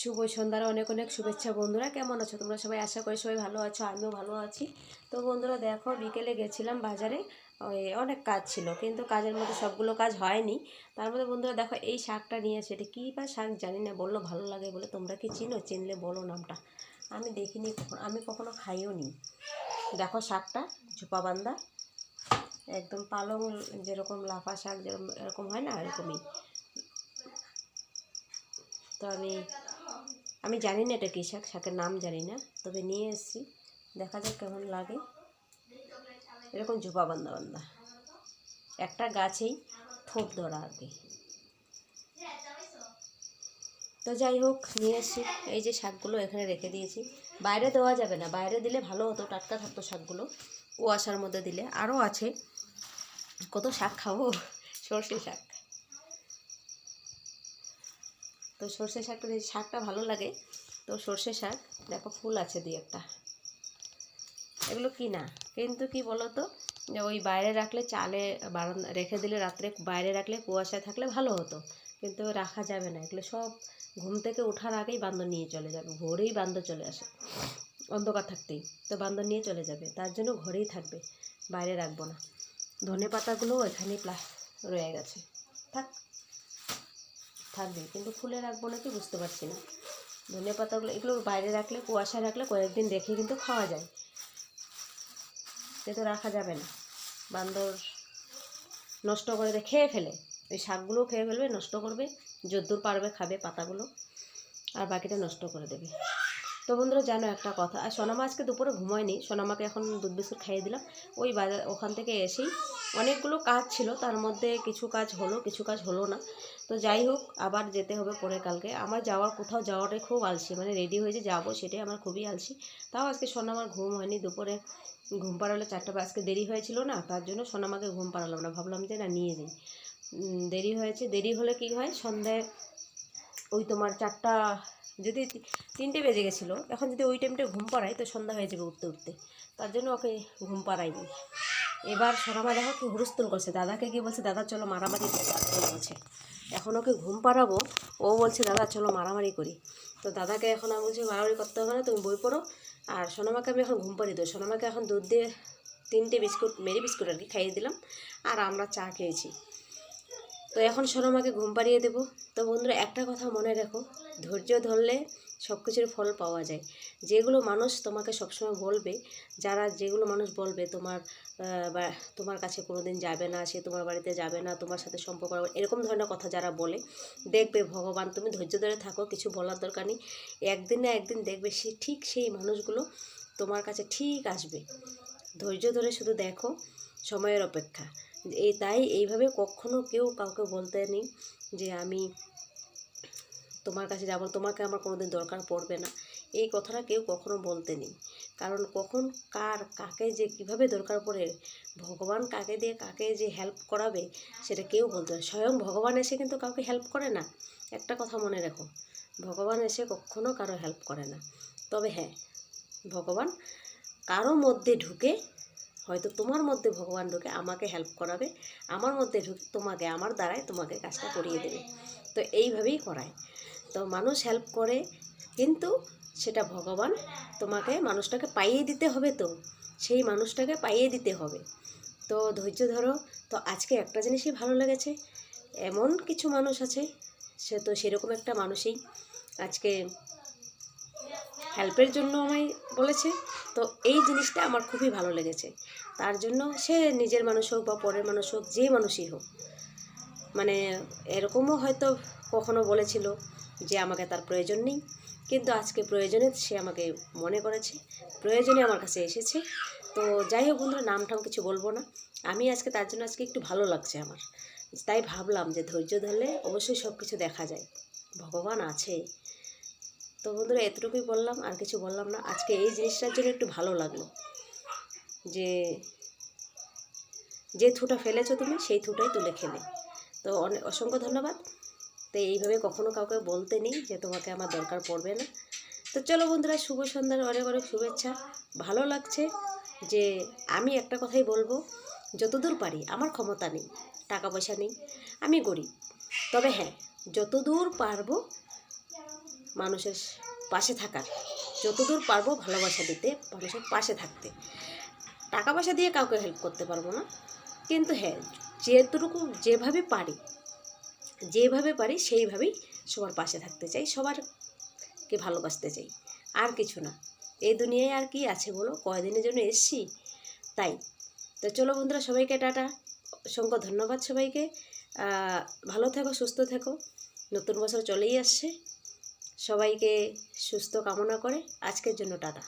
শুভ সন্ধ্যার অনেক অনেক শুভেচ্ছা বন্ধুরা। কেমন আছো? তোমরা সবাই আশা করি সবাই ভালো আছো, আমিও ভালো আছি। তো বন্ধুরা দেখো, বিকেলে গেছিলাম বাজারে অনেক কাজ ছিল, কিন্তু কাজের মধ্যে সবগুলো কাজ হয়নি। তার মধ্যে বন্ধুরা দেখো, এই শাকটা নিয়ে এসে এটা কী বা শাক জানি না, বলল ভালো লাগে বলে, তোমরা কি চিনো? চিনলে বলো নামটা। আমি দেখিনি, কখনো আমি কখনো খাইও নি। দেখো শাকটা, ঝোপা বান্দা। একদম পালং যেরকম, লাফা শাক যেরকম, এরকম হয় না, এরকমই। তো আমি আমি জানি না এটা কী শাক শাকের নাম জানি না, তবে নিয়ে এসেছি। দেখা যাক কেমন লাগে। এরকম ঝোপা বান্দা বান্দা। একটা গাছেই থোপ ধরা আর কি তো যাই হোক, নিয়ে এসেছি। এই যে শাকগুলো এখানে রেখে দিয়েছি। বাইরে দেওয়া যাবে না। বাইরে দিলে ভালো হতো, টাটকা থাকতো শাকগুলো। কুয়াশার মধ্যে দিলে। আরও আছে। কত শাক খাব? সর্ষে শাক। তো সর্ষে শাকটা যদি শাকটা ভালো লাগে। তো সর্ষে শাক, দেখো ফুল আছে দুই একটা। এগুলো কি না? কিন্তু কি বলো তো যে ওই বাইরে রাখলে চালে বারান্দা, রেখে দিলে রাত্রে বাইরে রাখলে কুয়াশায় থাকলে ভালো হতো। কিন্তু রাখা যাবে না। এগুলো সব ঘুম থেকে ওঠার আগেই বান্দর নিয়ে চলে যাবে। ভোরেই বান্দর চলে আসে। অন্ধকার থাকতেই। তো বান্দর নিয়ে চলে যাবে। তার জন্য ঘরেই থাকবে। বাইরে রাখব না। ধনে পাতাগুলোও এখানেই প্লাস রয়ে গেছে। থাক। থাকবে কিন্তু ফুলে রাখব নাকি বুঝতে পারছি না। ধনে পাতাগুলো এগুলো বাইরে রাখলে কুয়াশা রাখলে কয়েকদিন রেখে কিন্তু খাওয়া যায়। সে তো রাখা যাবে না। বান্দর নষ্ট করে খেয়ে ফেলে। ওই শাকগুলো খেয়ে ফেলবে, নষ্ট করবে, যদ্দূর পারবে, খাবে পাতাগুলো, আর বাকিটা নষ্ট করে দেবে। তো বন্ধুরা, জানো একটা কথা। আর সোনামা আজকে দুপুরে ঘুমায়নি। সোনামাকে এখন দুধ বিস্কুট খাইয়ে দিলাম। ওই বাজার ওখান থেকে এসেই অনেকগুলো কাজ ছিল। তার মধ্যে কিছু কাজ হলো, কিছু কাজ হলো না। তো যাই হোক, আবার যেতে হবে পরে কালকে। আমার যাওয়ার, কোথাও যাওয়াটাই খুব আলসি। মানে রেডি হয়ে যে যাব সেটাই আমার খুবই আলসি। তাও আজকে সোনামার ঘুম হয়নি। দুপুরে ঘুম পাড়ালে চারটা আজকে দেরি হয়েছিল না, তার জন্য সোনামাকে ঘুম পাড়ালাম না। ভাবলাম যে না, নিয়ে যাই দেরি হয়েছে। দেরি হলে কি হয়? সন্ধ্যায় ওই তোমার চারটা যদি তিনটে বেজে গেছিল, এখন যদি ওই টাইমটা ঘুম পাড়াই তো সন্ধ্যা হয়ে যাবে উঠতে উঠতে। তার জন্য ওকে ঘুম পাড়াইনি। এবার সোনামা দেখো কি হুরুস্তুল করছে। দাদাকে কি বলছে, দাদা, চলো মারামারি বলছে, এখন ওকে ঘুম পাড়াবো? ও বলছে, দাদা, চলো মারামারি করি। তো দাদাকে এখন আমি বলছি, মারামারি করতে হবে না, তুমি বই পড়ো। আর সোনামাকে আমি এখন ঘুম পাড়িয়ে দেবো। সোনামাকে এখন দুধ দিয়ে তিনটে বিস্কুট, মেরি বিস্কুট আর কি খাইয়ে দিলাম। আর আমরা চা খেয়েছি। তো এখন সোনামাকে ঘুম পাড়িয়ে দেবো। তো বন্ধুরা, একটা কথা মনে রেখো, ধৈর্য ধরলে সব কিছুর ফল পাওয়া যায়। যেগুলো মানুষ তোমাকে সবসময় বলবে, যারা যেগুলো মানুষ বলবে, তোমার বা তোমার কাছে কোনো দিন যাবে না, সে তোমার বাড়িতে যাবে না, তোমার সাথে সম্পর্ক এরকম ধরনের কথা যারা বলে, দেখবে ভগবান, তুমি ধৈর্য ধরে থাকো, কিছু বলার দরকার নেই। একদিন না একদিন দেখবে সে ঠিক সেই মানুষগুলো তোমার কাছে ঠিক আসবে। ধৈর্য ধরে শুধু দেখো, সময়ের অপেক্ষা। এই তাই এইভাবে কখনো কেউ কাউকে বলতে নেই যে আমি তোমার কাছে যাব, তোমাকে আমার কোনোদিন দরকার পড়বে না। এই কথাটা কেউ কখনো বলতে নেই। কারণ কখন কার, কাকে যে কীভাবে দরকার পড়ে, ভগবান কাকে দিয়ে কাকে যে হেল্প করাবে, সেটা কেউ বলতে না স্বয়ং ভগবান এসে কিন্তু কাউকে হেল্প করে না। একটা কথা মনে রেখো, ভগবান এসে কখনো কারও হেল্প করে না। তবে হ্যাঁ ভগবান কারও মধ্যে ঢুকে হয়তো তোমার মধ্যে ভগবান ঢুকে আমাকে হেল্প করাবে, আমার মধ্যে ঢুকে, তোমাকে, আমার দ্বারাই তোমাকে কাজটা করিয়ে দেবে। তো এইভাবেই করায়। তো মানুষ হেল্প করে, কিন্তু সেটা ভগবান তোমাকে, মানুষটাকে পাইয়ে দিতে হবে তো, সেই মানুষটাকে পাইয়ে দিতে হবে। তো ধৈর্য ধরো, তো আজকে একটা জিনিসই ভালো লেগেছে, এমন কিছু মানুষ আছে, সে তো সেরকম একটা মানুষই। আজকে হেল্পের জন্য আমায় বলেছে। তো এই জিনিসটা আমার খুবই ভালো লেগেছে। তার জন্য সে নিজের মানুষ হোক বা পরের মানুষ হোক, যে মানুষই হোক মানে এরকমও হয়তো কখনো বলেছিল যে আমাকে তার প্রয়োজন নেই। কিন্তু আজকে প্রয়োজনে সে আমাকে মনে করেছে, প্রয়োজনে আমার কাছে এসেছে। তো যাই হোক বন্ধুরা, নাম টাম কিছু বলব না। আমি আজকে তার জন্য আজকে একটু ভালো লাগছে আমার। তাই ভাবলাম যে ধৈর্য ধরলে অবশ্যই সব কিছু দেখা যায়। ভগবান আছে। তো বন্ধুরা এতটুকুই বললাম, আর কিছু বললাম না। আজকে এই জিনিসটার জন্য একটু ভালো লাগল যে যে থুটা ফেলেছো তুমি, সেই থুটাই তুলে খেলে। তো অনেক অসংখ্য ধন্যবাদ। তো এইভাবে কখনো কাউকে বলতে নেই যে তোমাকে আমার দরকার পড়বে না। তো চলো বন্ধুরা, শুভ সন্ধ্যার অনেক অনেক শুভেচ্ছা। ভালো লাগছে যে আমি একটা কথাই বলব, যতদূর পারি, আমার ক্ষমতা নেই, টাকা পয়সা নেই, আমি গরিব। তবে হ্যাঁ যতদূর পারব মানুষের পাশে থাকার, যতদূর পারব ভালোবাসা দিতে, মানুষের পাশে থাকতে। টাকা পয়সা দিয়ে কাউকে হেল্প করতে পারব না। কিন্তু হ্যাঁ যেটুকু যেভাবে পারি যেভাবে পারি সেইভাবেই সবার পাশে থাকতে চাই, সবারকে ভালোবাসতে চাই। আর কিছু না, এই দুনিয়ায় আর কি আছে বলো? কয়দিনের জন্য এসছি? তাই। তো চলো বন্ধুরা, সবাইকে টাটা। অসংখ্য ধন্যবাদ সবাইকে। ভালো থেকো, সুস্থ থেকো। নতুন বছর চলেই আসছে। সবাইকে সুস্থ কামনা করে আজকের জন্য টাটা।